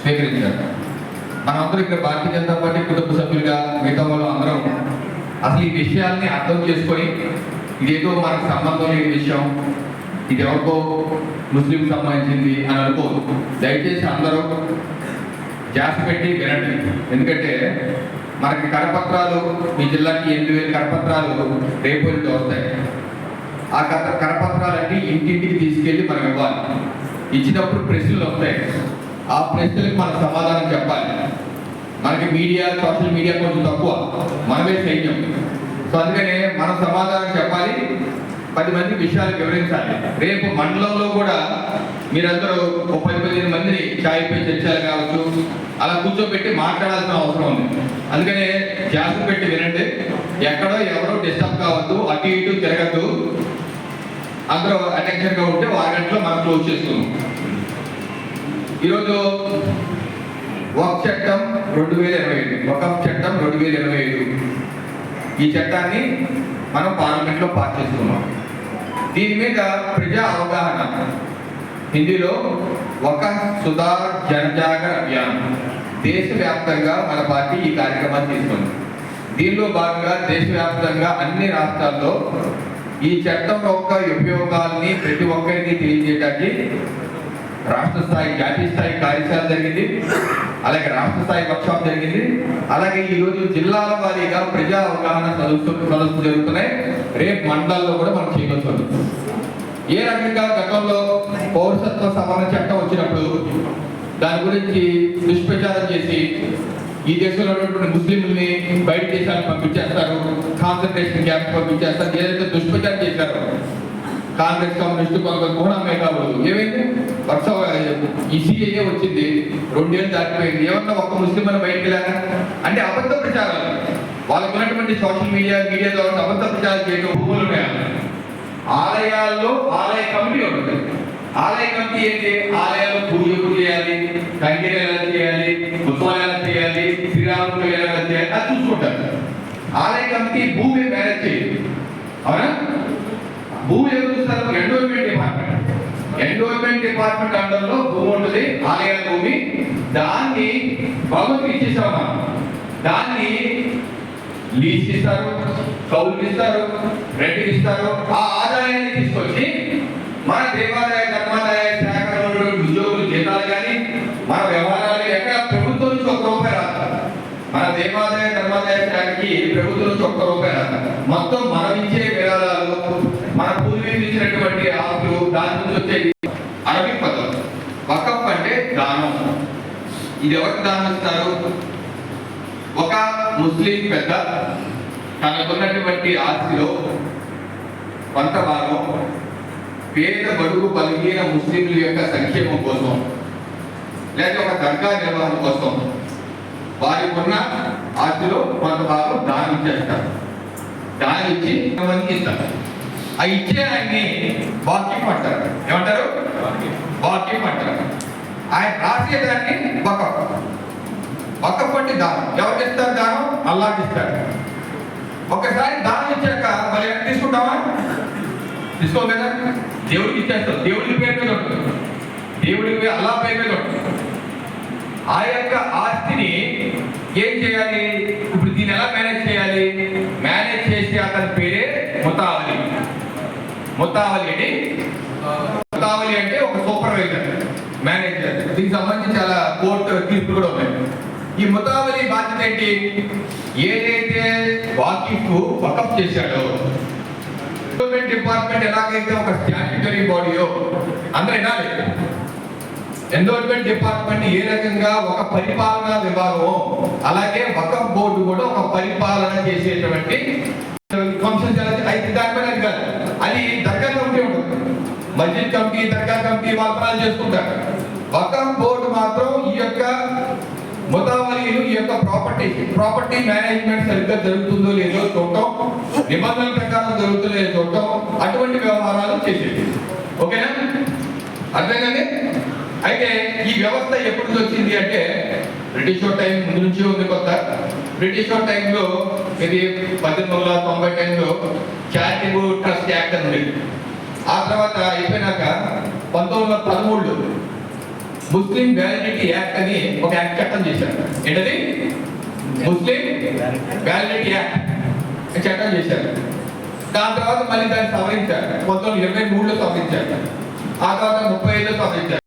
స్వీకరించారు. మనందరూ ఇక్కడ భారతీయ జనతా పార్టీ కుటుంబ సభ్యులుగా మిగతా వాళ్ళు అందరం అసలు ఈ విషయాల్ని అర్థం చేసుకొని ఇదేదో మనకు సంబంధం లేని విషయం ఇది ఎవరికో ముస్లిం సంబంధించింది అని అనుకోదు దయచేసి అందరూ జాస్ పెట్టి వినండి. ఎందుకంటే మనకి కరపత్రాలు మీ జిల్లాకి ఎనిమిది వేల కరపత్రాలు రేపు వస్తాయి. ఆ కథ కరపత్రాలన్నీ ఇంటింటికి తీసుకెళ్ళి మనం ఇవ్వాలి. ఇచ్చినప్పుడు ప్రశ్నలు ఆ ప్రశ్నలకు మనం సమాధానం చెప్పాలి. మనకి మీడియా సోషల్ మీడియా కొంచెం తక్కువ. మనమే సైన్యం. సో అందుకనే మనం సమాధానం చెప్పాలి. పది మంది విషయాలు వివరించాలి. రేపు మండలంలో కూడా మీరందరూ ఒక పది పదిహేను మందిని చాయ్పై చర్చలు కావచ్చు. అలా కూర్చోబెట్టి మాట్లాడాల్సిన అవసరం ఉంది. అందుకనే జాగ్రత్త పెట్టి వినండి. ఎక్కడో ఎవరో డిస్టర్బ్ కావద్దు అటు ఇటు తిరగద్దు. అందరూ అటెన్షన్గా ఉంటే ఆరు గంటలో మనం క్లోజ్ చేస్తున్నాం ఈరోజు ఒక చట్టం రెండు వేల ఇరవై ఐదు. ఒక చట్టం రెండు వేల ఇరవై ఐదు. ఈ చట్టాన్ని మనం పార్లమెంట్లో పాస్ చేసుకున్నాం దీని మీద ప్రజా అవగాహన. హిందీలో ఒక సుధార్ జనజాగర్ అభియాన్. దేశవ్యాప్తంగా మన పార్టీ ఈ కార్యక్రమాన్ని తీసుకుంది. దీనిలో భాగంగా దేశవ్యాప్తంగా అన్ని రాష్ట్రాల్లో ఈ చట్టం యొక్క ఉపయోగాల్ని ప్రతి ఒక్కరికి తెలియజేయడానికి రాష్ట్ర స్థాయి జాతీయ స్థాయి కార్యశాల జరిగింది. అలాగే రాష్ట్ర స్థాయి వర్క్షాప్ జరిగింది. అలాగే ఈరోజు జిల్లాల వారీగా ప్రజా అవగాహన సదస్సు జరుగుతున్నాయి. రేపు మండలాల్లో కూడా మనం చేయవచ్చు ఏ రకంగా గతంలో పౌరసత్వ సవరణ చట్టం వచ్చినప్పుడు దాని గురించి దుష్ప్రచారం చేసి ఈ దేశంలో ఉన్నటువంటి ముస్లింలని బయట దేశాలకు పంపించేస్తారు కాన్సన్ట్రేషన్ క్యాంప్ పంపించేస్తారు ఏదైతే దుష్ప్రచారం చేశారో కాంగ్రెస్ కమ్యూనిస్టు కొంత కూడా మేధావులు ఏమైంది? వర్ష ఈ సిఏఏ వచ్చింది. రెండేళ్ళు దాటిపోయింది. ఏమన్నా ఒక్క ముస్లిం అని బయటకు వెళ్ళారా? అంటే అబద్ధ ప్రచారాలు. వాళ్ళకు ఉన్నటువంటి సోషల్ మీడియా మీడియా ద్వారా అబద్ధ ప్రచారం చేయడం భూములు ఆలయాల్లో ఆలయ కమిటీ ఉంటుంది. ఆలయ కమిటీ ఏంటి? ఆలయాలు పూజ ఎప్పుడు చేయాలి? కంకిరి ఎలా చేయాలి? ఉత్సవాలు ఎలా చేయాలి? శ్రీరాముడు ఎలా చేయాలి? అది చూసుకుంటారు. ఆలయ కమిటీ భూమి మేనేజ్ చేయాలి అవునా? భూమి ఎవరు చూస్తారు? Endowment department. ఎన్విరాన్మెంట్ డిపార్ట్మెంట్ అండర్లో భూమి ఉంటుంది ఆలయాల భూమి. దాన్ని ప్రభుత్వం ఇచ్చేసాం మనం దాన్ని లీజ్ ఇస్తారు కౌలు ఇస్తారు రెడ్ ఇస్తారు. ఆ ఆదాయాన్ని తీసుకొచ్చి మన దేవాదాయ ధర్మాదాయ శాఖలో ఉద్యోగులు జీతాలు కానీ మన వ్యవహారాలు ఎక్కడ ప్రభుత్వం నుంచి ఒక్క రూపాయి రాదు. మన దేవాదాయ ధర్మాదాయ శాఖకి ప్రభుత్వం నుంచి ఒక్క రూపాయి రాదు. మొత్తం మనం ఇచ్చే విరాళాలు మన పూర్వీకులు ఇచ్చినటువంటి ఆస్తులు దాని నుంచి వచ్చేది అరబిక్ పదం వకఫ్ అంటే దానం ఇది ఎవరికి దానం ఇస్తారు ఒక ముస్లిం పెద్ద తనకున్నటువంటి ఆస్తిలో కొంత భాగం పేద బడుగు బలహీన ముస్లింల యొక్క సంక్షేమం కోసం లేక ఒక దర్గా నిర్వహణ కోసం వారికి ఉన్న ఆస్తిలో కొంత భాగం దానం ఇచ్చేస్తారు దానం ఇచ్చి కొంతమందికి ఇస్తారు. ఆ ఇచ్చే ఆయన్ని బాకీఫ్ అంటారు ఆయన రాసేదాన్ని వకఫ్. వకఫ్ అంటే దానం. ఎవరికి ఇస్తారు దానం? అల్లాకి ఇస్తారు. ఒకసారి దానం ఇచ్చాక మరి ఎంత తీసుకుంటామా తీసుకో కదా దేవుడికి ఇచ్చేస్తాం దేవుడి పేరు మీద ఉంటుంది. దేవుడికి అల్లా పేరు మీద ఉంటుంది. ఆ యొక్క ఆస్తిని ఏం చేయాలి? ఇప్పుడు దీన్ని ఎలా మేనేజ్ చేయాలి? మేనేజ్ చేసే అతని పేరే ముతావలి. ముతావలి అంటే ముతావలి అంటే ఒక సూపర్వైజర్ మేనేజర్. దీనికి సంబంధించి చాలా కోర్టు తీర్పులు కూడా ఉన్నాయి. ఈ ముతావలి బాధ్యత ఏంటి? ఏదైతే వాకింగ్ వకఫ్ చేశాడో గవర్నమెంట్ డిపార్ట్మెంట్ ఎలాగైతే ఒక స్టాట్యుటరీ బాడీయో అందరూ వినాలి. ఎండోర్మెంట్ డిపార్ట్మెంట్ ఏ రకంగా ఒక పరిపాలనా విభాగం అలాగే ఒక బోర్డు కూడా ఒక పరిపాలన చేసేటువంటి ఫంక్షన్స్ అయితే దానిపైన అది కాదు. అది దర్గా కమిటీ ఉంటుంది. మస్జిద్ కమిటీ దర్గా ఈ వాళ్ళ చేసుకుంటారు. వకఫ్ బోర్డు మాత్రం ఈ యొక్క ముతావలీలు ఈ యొక్క ప్రాపర్టీ ప్రాపర్టీ మేనేజ్మెంట్ సరిగ్గా జరుగుతుందో లేదో చూడటం నిబంధనల ప్రకారం జరుగుతుందో లేదో చూడటం అటువంటి వ్యవహారాలు చేసేది. ఓకేనా? అర్థమైందండి అయితే ఈ వ్యవస్థ ఎప్పుడు వచ్చింది అంటే బ్రిటిష్ టైం ముందు నుంచి ఉంది కొత్త. బ్రిటిష్ టైంలో ఇది పద్దెనిమిది వందల తొంభై టైంలో చారిటబుల్ ట్రస్ట్ యాక్ట్ అని ఉంది. ఆ తర్వాత అయిపోయినాక పంతొమ్మిది వందల పదమూడులో ముస్లిం వ్యాలిడిటీ యాక్ట్ అని ఒక యాక్ట్ చట్టం చేశారు. ఏంటది? ముస్లిం వ్యాలిడిటీ యాక్ట్ చట్టం చేశారు. దాని తర్వాత మళ్ళీ దాన్ని సవరించారు. పంతొమ్మిది ఇరవై మూడులో సవరించారు. ఆ తర్వాత ముప్పై ఐదులో సవరించారు.